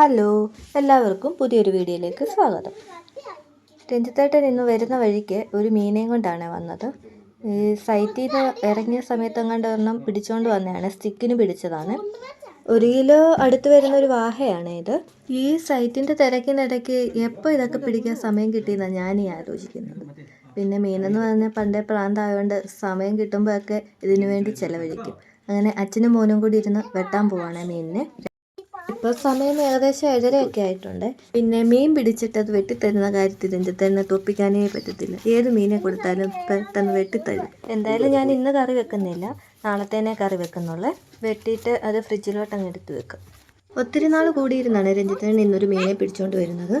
Hello എല്ലാവർക്കും പുതിയൊരു വീഡിയോയിലേക്ക് സ്വാഗതം. രഞ്ജിത്തേട്ടൻ ഇന്ന് വരുന്ന വഴിക്ക് ഒരു മീനെയും കൊണ്ടാണ് വന്നത്. ഈ സൈറ്റിൽ നിന്ന് ഇറങ്ങിയ സമയത്തെങ്ങാണ്ട് ഒരെണ്ണം പിടിച്ചുകൊണ്ട് വന്നതാണ് സ്റ്റിക്കിന് പിടിച്ചതാണ്. ഒരു കിലോ അടുത്ത് വരുന്ന ഒരു വാഹയാണ് ഇത്. ഈ സൈറ്റിന്റെ തിരക്കിനിടയ്ക്ക് എപ്പോൾ ഇതൊക്കെ പിടിക്കാൻ സമയം കിട്ടിയെന്നാണ് ഞാൻ ഈ ആലോചിക്കുന്നത്. പിന്നെ മീനെന്ന് പറഞ്ഞാൽ പണ്ടേ പ്രാന്തായതുകൊണ്ട് സമയം കിട്ടുമ്പോഴൊക്കെ ഇതിനു വേണ്ടി ചിലവഴിക്കും. അങ്ങനെ അച്ഛനും മോനും കൂടി ഇരുന്ന് വെട്ടാൻ പോവാണ് മീനിനെ. ഇപ്പോൾ സമയം ഏകദേശം ഏഴരയൊക്കെ ആയിട്ടുണ്ട് പിന്നെ മീൻ പിടിച്ചിട്ട് അത് വെട്ടിത്തരുന്ന കാര്യത്തിൽ എന്റെ തന്നെ തോപ്പിക്കാനേ പറ്റത്തില്ല ഏത് മീനെ കൊടുത്താലും പെട്ടെന്ന് വെട്ടിത്തരും എന്തായാലും ഞാൻ ഇന്ന് കറി വെക്കുന്നില്ല നാളത്തേനെ കറി വെക്കുന്നുള്ളേ വെട്ടിയിട്ട് അത് ഫ്രിഡ്ജിലോട്ട് അങ്ങ് എടുത്ത് വെക്കും ഒത്തിരി നാൾ കൂടിയിരുന്നാണ് രഞ്ജിത്തിന് ഇന്നൊരു മീനെ പിടിച്ചുകൊണ്ട് വരുന്നത്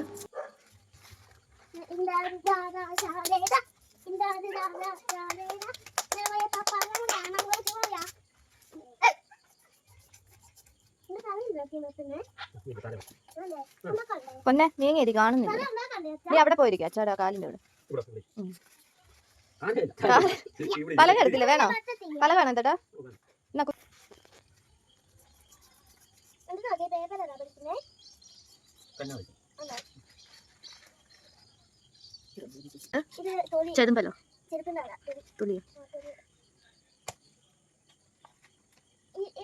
പൊന്നെ നീങ്ങേരി കാണുന്നില്ല. നീ അവിടെ പോയിരിക്കും അച്ചാടാ കാലിന്റെ അവിടെ. പല എടുത്തില്ല? വേണോ? പല വേണം ചേട്ടാ? എന്നാ ചെതുമ്പലോ? തുളിയോ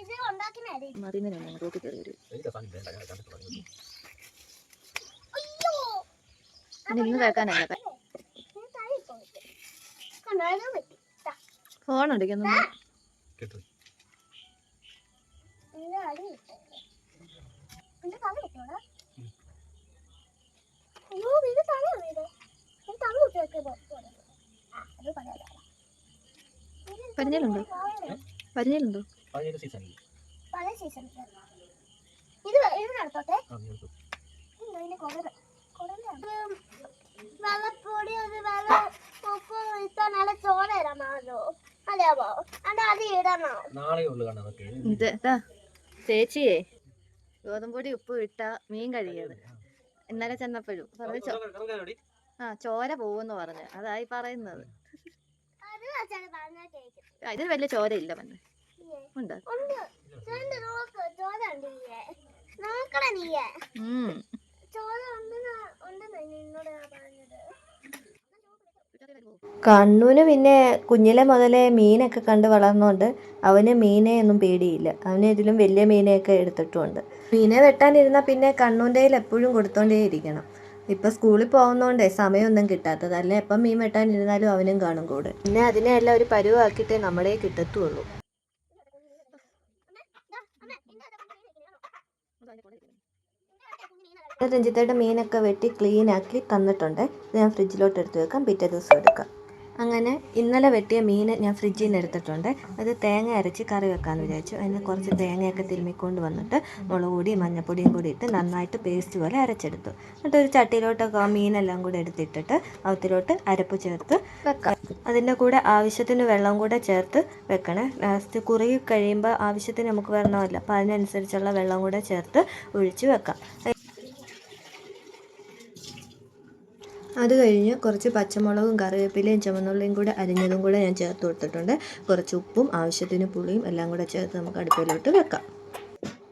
ഇത് മറിയുന്നതിനാണ് റോട്ടിൽ കയറി വരും നിന്ന് കേൾക്കാനല്ല ഫോൺ അടിക്കുന്നു അയ്യോ ഇത് തല കുട്ടിയൊക്കെ പരിഞ്ഞലുണ്ടോ പരിഞ്ഞലുണ്ടോ പല സീസൺ ഇത് ഇത് നടത്തോട്ടെ ഇതിന്റെ കുടൽ വെള്ളപ്പൊടി ഒരു വെള്ളം ഉപ്പ് ഇട്ടാൽ നല്ല ചോര ഇടാമോ അതെയാവോ അത് ഇടണോ. ചേച്ചിയേ ഗോതമ്പൊടി ഉപ്പ് ഇട്ട മീൻ കഴിയത് ഇന്നലെ ചെന്നപ്പോഴും. പറഞ്ഞു ചോ- ആ ചോര പോവെന്ന് പറഞ്ഞു. അതായി പറയുന്നത്. ഇതിന് വലിയ ചോര ഇല്ല മന്നെ ഉണ്ട് ഉണ്ട് ചേട്ടൻ നോക്ക് ചോര ഉണ്ട് നീയെ നോക്കണേ നീയെ ഉം. ചോര ഉണ്ടെന്ന് ഉണ്ടെന്ന് നിന്നോട് ഞാൻ പറഞ്ഞത് കണ്ണൂന് പിന്നെ കുഞ്ഞിലെ മുതലേ മീനൊക്കെ കണ്ട് വളർന്നുകൊണ്ട് അവന് മീനെ ഒന്നും പേടിയില്ല. അവന് ഇതിലും വലിയ മീനെയൊക്കെ എടുത്തിട്ടുമുണ്ട് മീനെ വെട്ടാനിരുന്നാൽ പിന്നെ കണ്ണൂന്റെ കയ്യിൽ എപ്പോഴും കൊടുത്തോണ്ടേ ഇരിക്കണം. ഇപ്പം സ്കൂളിൽ പോകുന്നതുകൊണ്ടേ സമയമൊന്നും കിട്ടാത്തത്. അല്ലേ? എപ്പം മീൻ വെട്ടാനിരുന്നാലും അവനും കാണും കൂടെ. പിന്നെ അതിനെ എല്ലാം ഒരു പരുവാക്കിയിട്ടേ നമ്മളെ കിട്ടത്തുള്ളൂ. രഞ്ജിത്തയുടെ മീനൊക്കെ വെട്ടി ക്ലീൻ ആക്കി തന്നിട്ടുണ്ട്. ഇത് ഞാൻ ഫ്രിഡ്ജിലോട്ട് എടുത്ത് വെക്കാം. പിറ്റേ ദിവസം എടുക്കാം. അങ്ങനെ ഇന്നലെ വെട്ടിയ മീൻ ഞാൻ ഫ്രിഡ്ജിൽ നിന്ന് എടുത്തിട്ടുണ്ട്. അത് തേങ്ങ അരച്ച് കറി വെക്കാമെന്ന് വിചാരിച്ചു. അതിന് കുറച്ച് തേങ്ങയൊക്കെ തിരുമ്മിക്കൊണ്ട് വന്നിട്ട് മുളക് പൊടിയും മഞ്ഞപ്പൊടിയും കൂടി ഇട്ട് നന്നായിട്ട് പേസ്റ്റ് പോലെ അരച്ചെടുത്തു. എന്നിട്ട് ഒരു ചട്ടിയിലോട്ടൊക്കെ ആ മീനെല്ലാം കൂടെ എടുത്തിട്ടിട്ട് അവത്തിലോട്ട് അരപ്പ് ചേർത്ത് വെക്കാം. അതിന്റെ കൂടെ ആവശ്യത്തിന് വെള്ളം കൂടെ ചേർത്ത് വെക്കണേ. ലാസ്റ്റ് കുറുകി കഴിയുമ്പോൾ ആവശ്യത്തിന് നമുക്ക് വെള്ളമല്ല അപ്പോൾ അതിനനുസരിച്ചുള്ള വെള്ളം കൂടെ ചേർത്ത് ഒഴിച്ച് വെക്കാം. അത് കഴിഞ്ഞ് കുറച്ച് പച്ചമുളകും കറിവേപ്പിലയും ചുമന്നുള്ളിയും കൂടെ അരിഞ്ഞതും കൂടെ ഞാൻ ചേർത്ത് കൊടുത്തിട്ടുണ്ട്. കുറച്ച് ഉപ്പും ആവശ്യത്തിന് പുളിയും എല്ലാം കൂടെ ചേർത്ത് നമുക്ക് അടുപ്പിലോട്ട് വെക്കാം.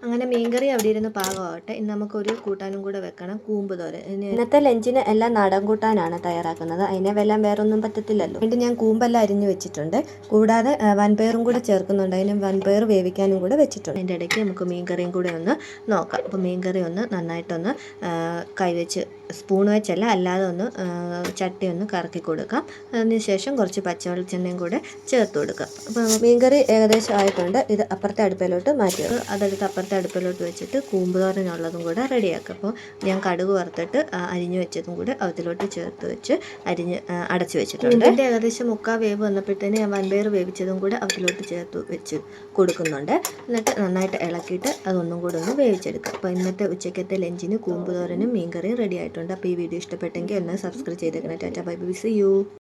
അങ്ങനെ മീൻകറി അവിടെ ഇരുന്ന് പാകമാവട്ടെ. ഇന്ന് നമുക്കൊരു കൂട്ടാനും കൂടെ വെക്കണം. കൂമ്പ് തോരൻ. ഇന്നത്തെ ലഞ്ചിന് എല്ലാം നാടൻ കൂട്ടാനാണ് തയ്യാറാക്കുന്നത്. അതിനെ വെല്ലാം വേറൊന്നും പറ്റത്തില്ലല്ലോ. വീണ്ടും ഞാൻ കൂമ്പെല്ലാം അരിഞ്ഞു വെച്ചിട്ടുണ്ട്. കൂടാതെ വൻപയറും കൂടെ ചേർക്കുന്നുണ്ട്. അതിന് വൻപയർ വേവിക്കാനും കൂടെ വെച്ചിട്ടുണ്ട്. അതിന്റെ ഇടയ്ക്ക് നമുക്ക് മീൻകറിയും കൂടെ ഒന്ന് നോക്കാം. അപ്പോൾ മീൻകറി ഒന്ന് നന്നായിട്ടൊന്ന് കൈവച്ച് സ്പൂൺ വെച്ചല്ല അല്ലാതെ ഒന്ന് ചട്ടി ഒന്ന് കറക്കി കൊടുക്കാം. അതിനുശേഷം കുറച്ച് പച്ചവെളിച്ചെണ്ണയും കൂടെ ചേർത്ത് കൊടുക്കാം. അപ്പോൾ മീൻകറി ഏകദേശം ആയിട്ടുണ്ട്. ഇത് അപ്പുറത്തെ അടുപ്പിലോട്ട് മാറ്റി. അതെടുത്ത് അപ്പുറത്തെ അടുപ്പിലോട്ട് വെച്ചിട്ട് കൂമ്പ് തോരനുള്ളതും കൂടെ റെഡിയാക്കുക അപ്പോൾ ഞാൻ കടുക് വറുത്തിട്ട് അരിഞ്ഞു വെച്ചതും കൂടെ അതിലോട്ട് ചേർത്ത് വെച്ച് അരിഞ്ഞ് അടച്ചു വെച്ചിട്ടുണ്ട്. ഇതിന്റെ ഏകദേശം മുക്കാൽ വേവ് വന്നപ്പോഴത്തേന് ഞാൻ വൻപയർ വേവിച്ചതും കൂടെ അതിലോട്ട് ചേർത്ത് വെച്ച് കൊടുക്കുന്നുണ്ട്. എന്നിട്ട് നന്നായിട്ട് ഇളക്കിയിട്ട് അതൊന്നും കൂടെ ഒന്ന് വേവിച്ചെടുക്കുക അപ്പോൾ ഇന്നത്തെ ഉച്ചക്കത്തെ ലഞ്ചിന് കൂമ്പ് തോരനും മീൻകറിയും റെഡി ആയിട്ടുണ്ട്. അപ്പോൾ ഈ വീഡിയോ ഇഷ്ടപ്പെട്ടെങ്കിൽ ഒന്ന് സബ്സ്ക്രൈബ് ചെയ്തേക്കണം. Tata bye bye see you.